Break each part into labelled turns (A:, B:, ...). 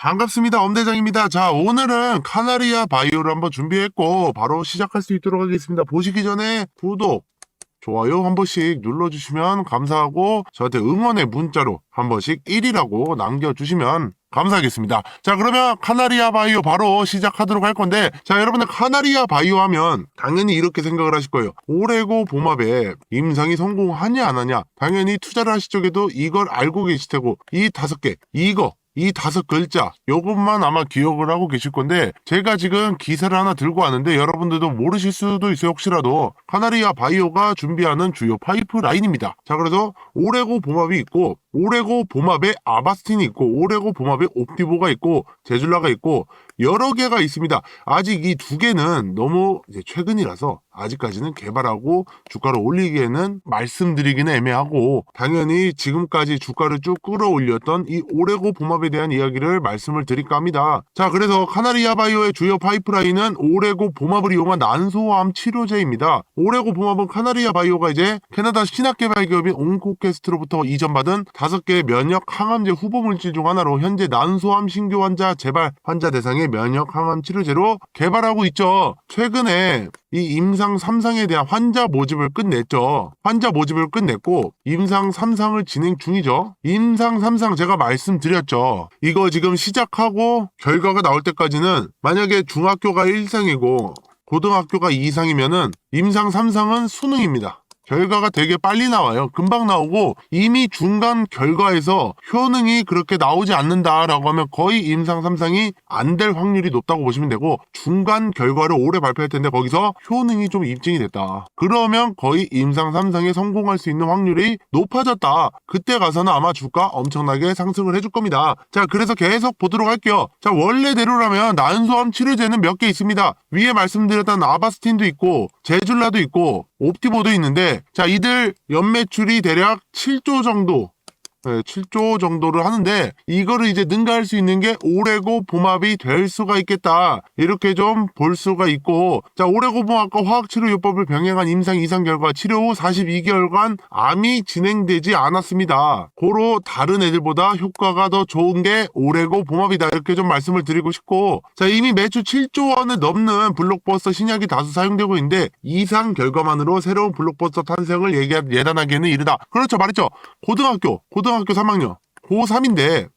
A: 반갑습니다. 엄대장입니다. 자, 오늘은 카나리아 바이오를 한번 준비했고, 바로 시작할 수 있도록 하겠습니다. 보시기 전에 구독, 좋아요 한 번씩 눌러주시면 감사하고, 저한테 응원의 문자로 한 번씩 1이라고 남겨주시면 감사하겠습니다. 자, 그러면 카나리아 바이오 바로 시작하도록 할 건데, 자, 여러분들 카나리아 바이오 하면 당연히 이렇게 생각을 하실 거예요. 올해고 봄합에 임상이 성공하냐 안 하냐, 당연히 투자를 하실 적에도 이걸 알고 계실 테고, 이 다섯 개, 이거, 이 다섯 글자 요것만 아마 기억을 하고 계실 건데 제가 지금 기사를 하나 들고 왔는데 여러분들도 모르실 수도 있어요 혹시라도. 카나리아 바이오가 준비하는 주요 파이프라인입니다. 자 그래서 오레고 봄합이 있고 오레고 봄합에 아바스틴이 있고 오레고 봄합에 옵티보가 있고 제줄라가 있고 여러 개가 있습니다 아직 이 두 개는 너무 최근이라서 아직까지는 개발하고 주가를 올리기에는 말씀드리기는 애매하고 당연히 지금까지 주가를 쭉 끌어올렸던 이 오레고 봄합에 대한 이야기를 말씀을 드릴까 합니다. 자 그래서 카나리아 바이오의 주요 파이프라인은 오레고 봄합을 이용한 난소암 치료제입니다. 오레고 봄합은 카나리아 바이오가 이제 캐나다 신학개발기업인 온코캐스트로부터 이전받은 다섯 개의 면역 항암제 후보 물질 중 하나로 현재 난소암 신규 환자 재발 환자 대상의 면역 항암 치료제로 개발하고 있죠. 최근에 이 임상 3상에 대한 환자 모집을 끝냈죠. 환자 모집을 끝냈고 임상 3상을 진행 중이죠. 임상 3상 제가 말씀드렸죠. 이거 지금 시작하고 결과가 나올 때까지는 만약에 중학교가 1상이고 고등학교가 2상이면은 임상 3상은 수능입니다. 결과가 되게 빨리 나와요. 금방 나오고 이미 중간 결과에서 효능이 그렇게 나오지 않는다라고 하면 거의 임상 3상이 안 될 확률이 높다고 보시면 되고 중간 결과를 올해 발표할 텐데 거기서 효능이 좀 입증이 됐다. 그러면 거의 임상 3상에 성공할 수 있는 확률이 높아졌다. 그때 가서는 아마 주가 엄청나게 상승을 해줄 겁니다. 자, 그래서 계속 보도록 할게요. 자, 원래대로라면 난소암 치료제는 몇 개 있습니다. 위에 말씀드렸던 아바스틴도 있고 제줄라도 있고 옵티보도 있는데 자 이들 연매출이 대략 7조 정도 네, 7조 정도를 하는데 이거를 이제 능가할 수 있는 게 올해고 봄합이 될 수가 있겠다. 이렇게 좀 볼 수가 있고 자 올해고 봄합과 화학치료요법을 병행한 임상 이상 결과 치료 후 42개월간 암이 진행되지 않았습니다. 고로 다른 애들보다 효과가 더 좋은 게 올해고 봄합이다. 이렇게 좀 말씀을 드리고 싶고 자 이미 매출 7조 원을 넘는 블록버스터 신약이 다수 사용되고 있는데 이상 결과만으로 새로운 블록버스터 탄생을 예단하기에는 이르다. 그렇죠. 말했죠. 고등학교 고등 학교 3학년 고3인데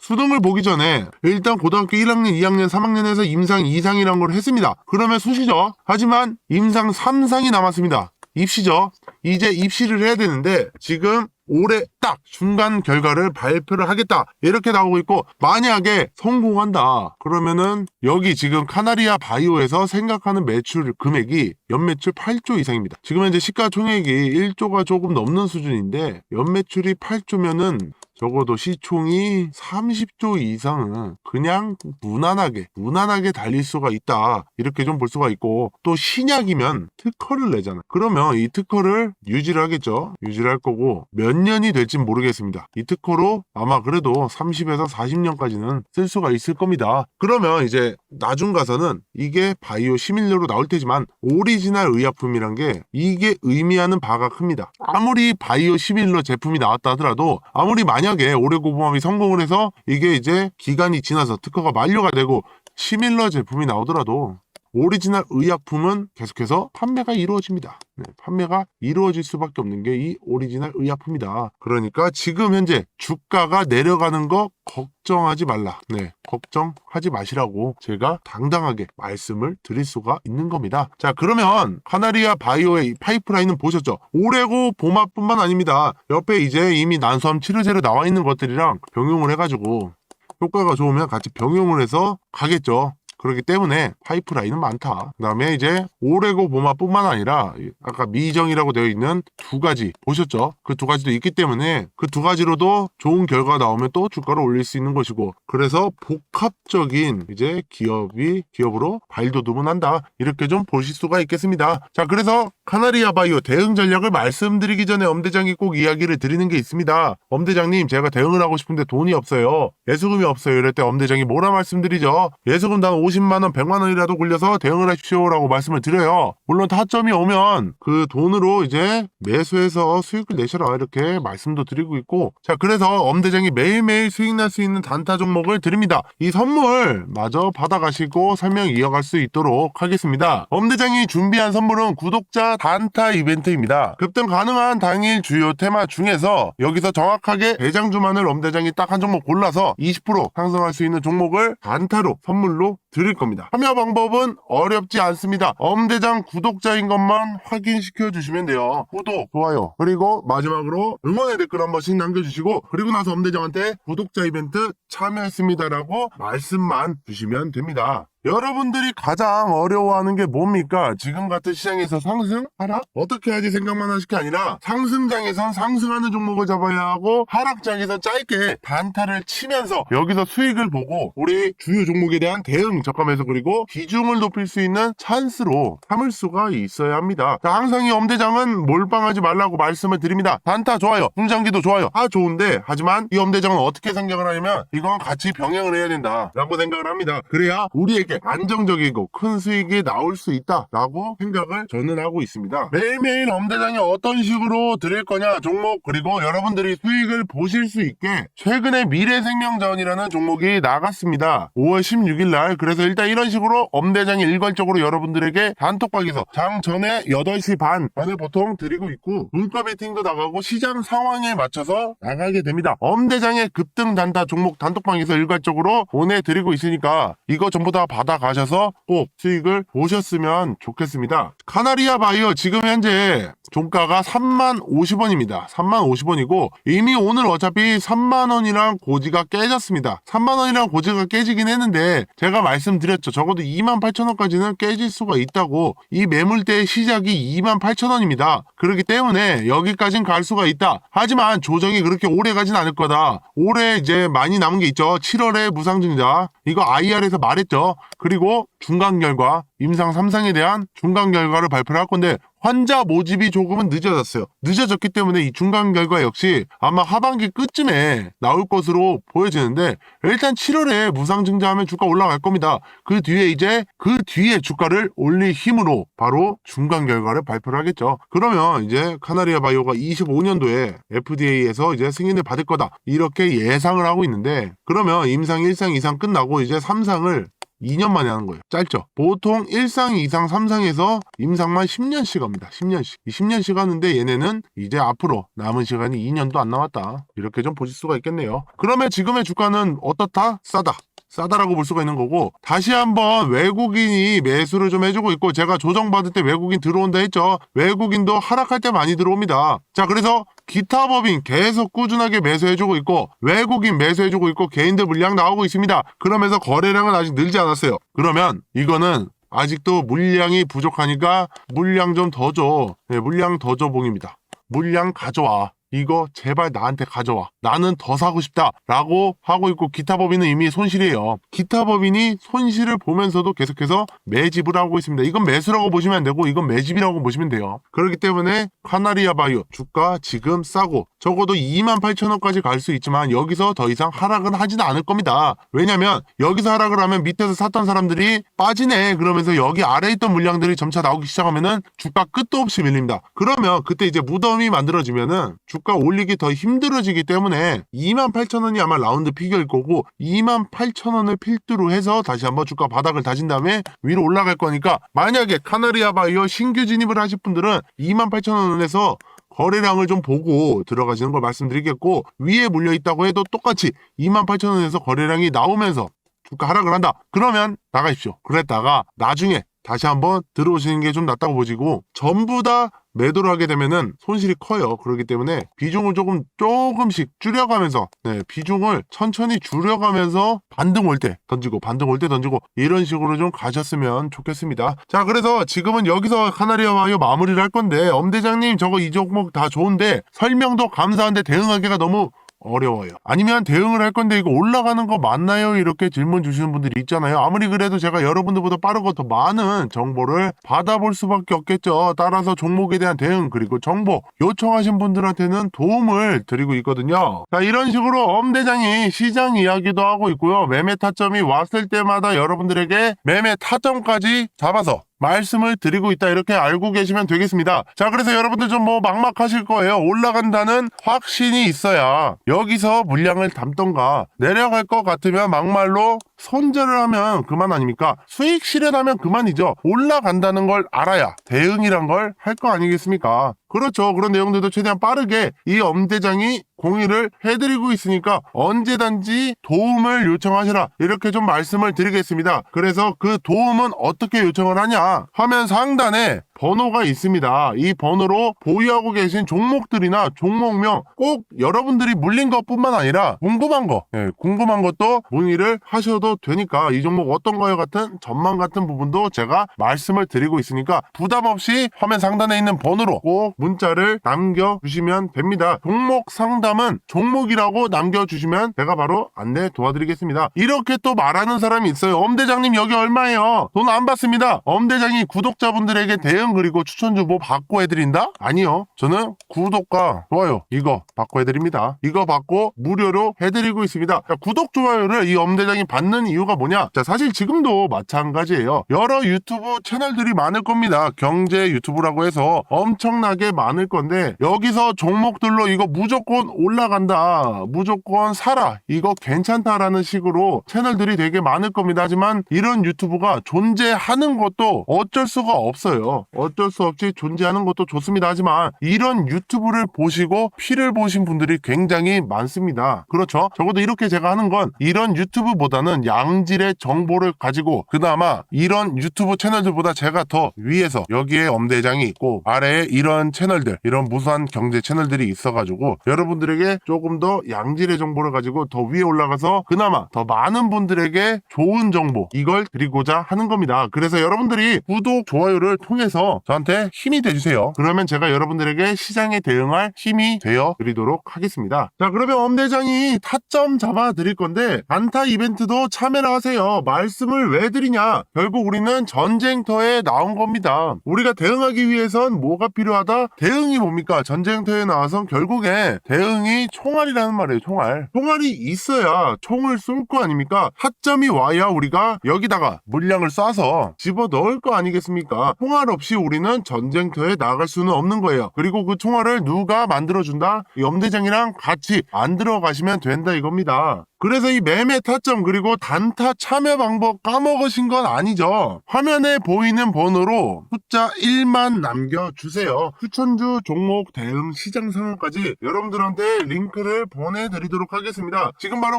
A: 수능을 보기 전에 일단 고등학교 1학년, 2학년, 3학년에서 임상 2상이라는 걸 했습니다. 그러면 수시죠. 하지만 임상 3상이 남았습니다. 입시죠. 이제 입시를 해야 되는데 지금 올해 딱 중간 결과를 발표를 하겠다. 이렇게 나오고 있고 만약에 성공한다. 그러면은 여기 지금 카나리아 바이오에서 생각하는 매출 금액이 연매출 8조 이상입니다. 지금 현재 시가총액이 1조가 조금 넘는 수준인데 연매출이 8조면은 적어도 시총이 30조 이상은 그냥 무난하게 무난하게 달릴 수가 있다. 이렇게 좀 볼 수가 있고 또 신약이면 특허를 내잖아 그러면 이 특허를 유지를 하겠죠. 유지를 할 거고 몇 년이 될진 모르겠습니다. 이 특허로 아마 그래도 30에서 40년까지는 쓸 수가 있을 겁니다. 그러면 이제 나중 가서는 이게 바이오 시밀러로 나올 테지만 오리지널 의약품이란 게 이게 의미하는 바가 큽니다. 아무리 바이오 시밀러 제품이 나왔다 하더라도 아무리 만약에 오레고봄합이 성공을 해서 이게 이제 기간이 지나서 특허가 만료가 되고 시밀러 제품이 나오더라도 오리지널 의약품은 계속해서 판매가 이루어집니다. 네, 판매가 이루어질 수밖에 없는 게 이 오리지널 의약품이다. 그러니까 지금 현재 주가가 내려가는 거 걱정하지 말라. 네, 걱정하지 마시라고 제가 당당하게 말씀을 드릴 수가 있는 겁니다. 자, 그러면 카나리아 바이오의 파이프라인은 보셨죠? 올해고 봄합뿐만 아닙니다. 옆에 이제 이미 난소암 치료제로 나와 있는 것들이랑 병용을 해가지고 효과가 좋으면 같이 병용을 해서 가겠죠. 그렇기 때문에 파이프라인은 많다. 그 다음에 이제 오레고 봄화뿐만 아니라 아까 미정이라고 되어 있는 두 가지 보셨죠? 그 두 가지도 있기 때문에 그 두 가지로도 좋은 결과 나오면 또 주가를 올릴 수 있는 것이고 그래서 복합적인 이제 기업이 기업으로 발돋움을 한다. 이렇게 좀 보실 수가 있겠습니다. 자 그래서 카나리아 바이오 대응 전략을 말씀드리기 전에 엄대장이 꼭 이야기를 드리는 게 있습니다. 엄대장님 제가 대응을 하고 싶은데 돈이 없어요. 예수금이 없어요. 이럴 때 엄대장이 뭐라 말씀드리죠? 예수금 단 50 만원, 100만원이라도 굴려서 대응을 하십시오라고 말씀을 드려요. 물론 타점이 오면 그 돈으로 이제 매수해서 수익을 내셔라 이렇게 말씀도 드리고 있고 자 그래서 엄대장이 매일매일 수익 날 수 있는 단타 종목을 드립니다. 이 선물 마저 받아가시고 설명 이어갈 수 있도록 하겠습니다. 엄대장이 준비한 선물은 구독자 단타 이벤트입니다. 급등 가능한 당일 주요 테마 중에서 여기서 정확하게 대장 주만을 엄대장이 딱 한 종목 골라서 20% 상승할 수 있는 종목을 단타로 선물로 드릴 겁니다. 참여 방법은 어렵지 않습니다. 엄대장 구독자인 것만 확인시켜 주시면 돼요. 구독, 좋아요, 그리고 마지막으로 응원의 댓글 한 번씩 남겨주시고 그리고 나서 엄대장한테 구독자 이벤트 참여했습니다라고 말씀만 주시면 됩니다. 여러분들이 가장 어려워하는 게 뭡니까? 지금 같은 시장에서 상승? 하락? 어떻게 해야지 생각만 하실 게 아니라 상승장에선 상승하는 종목을 잡아야 하고 하락장에선 짧게 단타를 치면서 여기서 수익을 보고 우리 주요 종목에 대한 대응 적감 해서 그리고 비중을 높일 수 있는 찬스로 삼을 수가 있어야 합니다. 자, 항상 이 엄대장은 몰빵하지 말라고 말씀을 드립니다. 단타 좋아요. 중장기도 좋아요. 다 좋은데 하지만 이 엄대장은 어떻게 생각을 하냐면 이건 같이 병행을 해야 된다 라고 생각을 합니다. 그래야 우리에게 안정적이고 큰 수익이 나올 수 있다라고 생각을 저는 하고 있습니다. 매일매일 엄대장이 어떤 식으로 드릴 거냐 종목 그리고 여러분들이 수익을 보실 수 있게 최근에 미래생명자원이라는 종목이 나갔습니다. 5월 16일 날 그래서 일단 이런 식으로 엄대장이 일괄적으로 여러분들에게 단톡방에서 장 전에 8시 반 반을 보통 드리고 있고 문과 베팅도 나가고 시장 상황에 맞춰서 나가게 됩니다. 엄대장의 급등 단타 종목 단톡방에서 일괄적으로 보내드리고 있으니까 이거 전부 다 받아 가셔서 꼭 수익을 보셨으면 좋겠습니다. 카나리아 바이오 지금 현재 종가가 3만 50원입니다. 3만 50원이고 이미 오늘 어차피 3만 원이랑 고지가 깨졌습니다. 3만 원이랑 고지가 깨지긴 했는데 제가 말씀드렸죠. 적어도 2만 8천 원까지는 깨질 수가 있다고 이 매물대의 시작이 2만 8천 원입니다. 그렇기 때문에 여기까진 갈 수가 있다. 하지만 조정이 그렇게 오래 가진 않을 거다. 올해 이제 많이 남은 게 있죠. 7월에 무상증자 이거 IR에서 말했죠. 그리고 중간 결과 임상 3상에 대한 중간 결과를 발표를 할 건데 환자 모집이 조금은 늦어졌어요. 늦어졌기 때문에 이 중간 결과 역시 아마 하반기 끝쯤에 나올 것으로 보여지는데 일단 7월에 무상 증자하면 주가 올라갈 겁니다. 그 뒤에 이제 그 뒤에 주가를 올릴 힘으로 바로 중간 결과를 발표를 하겠죠. 그러면 이제 카나리아 바이오가 25년도에 FDA에서 이제 승인을 받을 거다. 이렇게 예상을 하고 있는데 그러면 임상 1상 2상 끝나고 이제 3상을 2년 만에 하는 거예요. 짧죠. 보통 1상, 2상, 3상에서 임상만 10년씩 합니다. 10년씩. 이 10년씩 하는데 얘네는 이제 앞으로 남은 시간이 2년도 안 남았다. 이렇게 좀 보실 수가 있겠네요. 그러면 지금의 주가는 어떻다? 싸다. 싸다라고 볼 수가 있는 거고 다시 한번 외국인이 매수를 좀 해주고 있고 제가 조정받을 때 외국인 들어온다 했죠 외국인도 하락할 때 많이 들어옵니다 자 그래서 기타 법인 계속 꾸준하게 매수해주고 있고 외국인 매수해주고 있고 개인들 물량 나오고 있습니다 그러면서 거래량은 아직 늘지 않았어요 그러면 이거는 아직도 물량이 부족하니까 물량 좀 더 줘. 네, 물량 더 줘 봉입니다. 물량 가져와. 이거 제발 나한테 가져와. 나는 더 사고 싶다. 라고 하고 있고 기타 법인은 이미 손실이에요. 기타 법인이 손실을 보면서도 계속해서 매집을 하고 있습니다. 이건 매수라고 보시면 안 되고 이건 매집이라고 보시면 돼요. 그렇기 때문에 카나리아 바이오 주가 지금 싸고 적어도 28,000원까지 갈 수 있지만 여기서 더 이상 하락은 하지는 않을 겁니다. 왜냐면 여기서 하락을 하면 밑에서 샀던 사람들이 빠지네 그러면서 여기 아래에 있던 물량들이 점차 나오기 시작하면은 주가 끝도 없이 밀립니다. 그러면 그때 이제 무덤이 만들어지면은 주가 올리기 더 힘들어지기 때문에 28,000원이 아마 라운드 피겨일 거고 28,000원을 필두로 해서 다시 한번 주가 바닥을 다진 다음에 위로 올라갈 거니까 만약에 카나리아 바이오 신규 진입을 하실 분들은 28,000원에서 거래량을 좀 보고 들어가시는 걸 말씀드리겠고 위에 물려 있다고 해도 똑같이 28,000원에서 거래량이 나오면서 주가 하락을 한다. 그러면 나가십시오. 그랬다가 나중에 다시 한번 들어오시는 게 좀 낫다고 보시고 전부 다 매도를 하게 되면은 손실이 커요. 그렇기 때문에 비중을 조금 조금씩 줄여가면서 네, 비중을 천천히 줄여가면서 반등 올 때 던지고 반등 올 때 던지고 이런 식으로 좀 가셨으면 좋겠습니다. 자 그래서 지금은 여기서 카나리아와요 마무리를 할 건데 엄 대장님 저거 이 종목 다 좋은데 설명도 감사한데 대응하기가 너무 어려워요. 아니면 대응을 할 건데 이거 올라가는 거 맞나요? 이렇게 질문 주시는 분들이 있잖아요. 아무리 그래도 제가 여러분들보다 빠르고 더 많은 정보를 받아볼 수밖에 없겠죠. 따라서 종목에 대한 대응 그리고 정보 요청하신 분들한테는 도움을 드리고 있거든요. 자 이런 식으로 엄대장이 시장 이야기도 하고 있고요. 매매 타점이 왔을 때마다 여러분들에게 매매 타점까지 잡아서 말씀을 드리고 있다 이렇게 알고 계시면 되겠습니다. 자 그래서 여러분들 좀 뭐 막막하실 거예요. 올라간다는 확신이 있어야 여기서 물량을 담던가 내려갈 것 같으면 막말로 손절을 하면 그만 아닙니까? 수익 실현하면 그만이죠. 올라간다는 걸 알아야 대응이란 걸 할 거 아니겠습니까? 그렇죠. 그런 내용들도 최대한 빠르게 이 엄대장이 공유를 해드리고 있으니까 언제든지 도움을 요청하시라 이렇게 좀 말씀을 드리겠습니다. 그래서 그 도움은 어떻게 요청을 하냐? 화면 상단에 번호가 있습니다. 이 번호로 보유하고 계신 종목들이나 종목명 꼭 여러분들이 물린 것뿐만 아니라 궁금한 거, 예, 궁금한 것도 문의를 하셔도 되니까 이 종목 어떤가요 같은 전망 같은 부분도 제가 말씀을 드리고 있으니까 부담 없이 화면 상단에 있는 번호로 꼭 문자를 남겨주시면 됩니다. 종목 상담은 종목이라고 남겨주시면 제가 바로 안내 도와드리겠습니다. 이렇게 또 말하는 사람이 있어요. 엄대장님 여기 얼마예요? 돈 안 받습니다. 엄대장이 구독자분들에게 대응 그리고 추천주 뭐 받고 해드린다? 아니요. 저는 구독과 좋아요 이거 받고 해드립니다. 이거 받고 무료로 해드리고 있습니다. 자, 구독 좋아요를 이 엄대장이 받는 이유가 뭐냐? 자 사실 지금도 마찬가지예요. 여러 유튜브 채널들이 많을 겁니다. 경제 유튜브라고 해서 엄청나게 많을 건데 여기서 종목들로 이거 무조건 올라간다. 무조건 사라. 이거 괜찮다라는 식으로 채널들이 되게 많을 겁니다. 하지만 이런 유튜브가 존재하는 것도 어쩔 수가 없어요. 어쩔 수 없이 존재하는 것도 좋습니다. 하지만 이런 유튜브를 보시고 피를 보신 분들이 굉장히 많습니다. 그렇죠? 적어도 이렇게 제가 하는 건 이런 유튜브보다는 양질의 정보를 가지고 그나마 이런 유튜브 채널들보다 제가 더 위에서 여기에 엄대장이 있고 아래에 이런 채널들 이런 무수한 경제 채널들이 있어가지고 여러분들에게 조금 더 양질의 정보를 가지고 더 위에 올라가서 그나마 더 많은 분들에게 좋은 정보 이걸 드리고자 하는 겁니다. 그래서 여러분들이 구독 좋아요를 통해서 저한테 힘이 돼주세요. 그러면 제가 여러분들에게 시장에 대응할 힘이 되어 드리도록 하겠습니다. 자 그러면 엄대장이 타점 잡아 드릴 건데 단타 이벤트도 참여를 하세요. 말씀을 왜 드리냐? 결국 우리는 전쟁터에 나온 겁니다. 우리가 대응하기 위해선 뭐가 필요하다? 대응이 뭡니까? 전쟁터에 나와선 결국에 대응이 총알이라는 말이에요. 총알. 총알이 있어야 총을 쏠 거 아닙니까? 타점이 와야 우리가 여기다가 물량을 쏴서 집어 넣을 거 아니겠습니까? 총알 없이 우리는 전쟁터에 나갈 수는 없는 거예요. 그리고 그 총알을 누가 만들어준다? 이 엄대장이랑 같이 만들어 가시면 된다 이겁니다. 그래서 이 매매 타점 그리고 단타 참여 방법 까먹으신 건 아니죠. 화면에 보이는 번호로 숫자 1만 남겨주세요. 추천주 종목 대응 시장 상황까지 여러분들한테 링크를 보내드리도록 하겠습니다. 지금 바로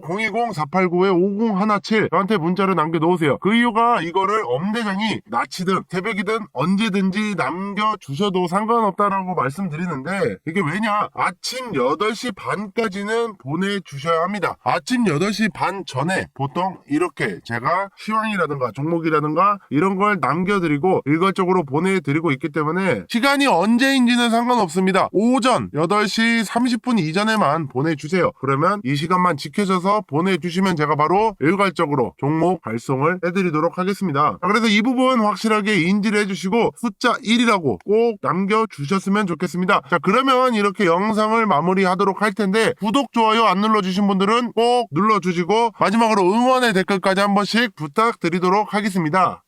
A: 010-489-5017 저한테 문자를 남겨놓으세요. 그 이유가 이거를 엄대장이 낮이든 새벽이든 언제든 지 남겨주셔도 상관없다라고 말씀드리는데 이게 왜냐 아침 8시 반까지는 보내주셔야 합니다. 아침 8시 반 전에 보통 이렇게 제가 시황이라든가 종목이라든가 이런 걸 남겨드리고 일괄적으로 보내드리고 있기 때문에 시간이 언제인지는 상관없습니다. 오전 8시 30분 이전에만 보내주세요. 그러면 이 시간만 지켜져서 보내주시면 제가 바로 일괄적으로 종목 발송을 해드리도록 하겠습니다. 자, 그래서 이 부분 확실하게 인지를 해주시고 숫자 1이라고 꼭 남겨주셨으면 좋겠습니다. 자 그러면 이렇게 영상을 마무리하도록 할 텐데 구독, 좋아요 안 눌러주신 분들은 꼭 눌러주시고 마지막으로 응원의 댓글까지 한 번씩 부탁드리도록 하겠습니다.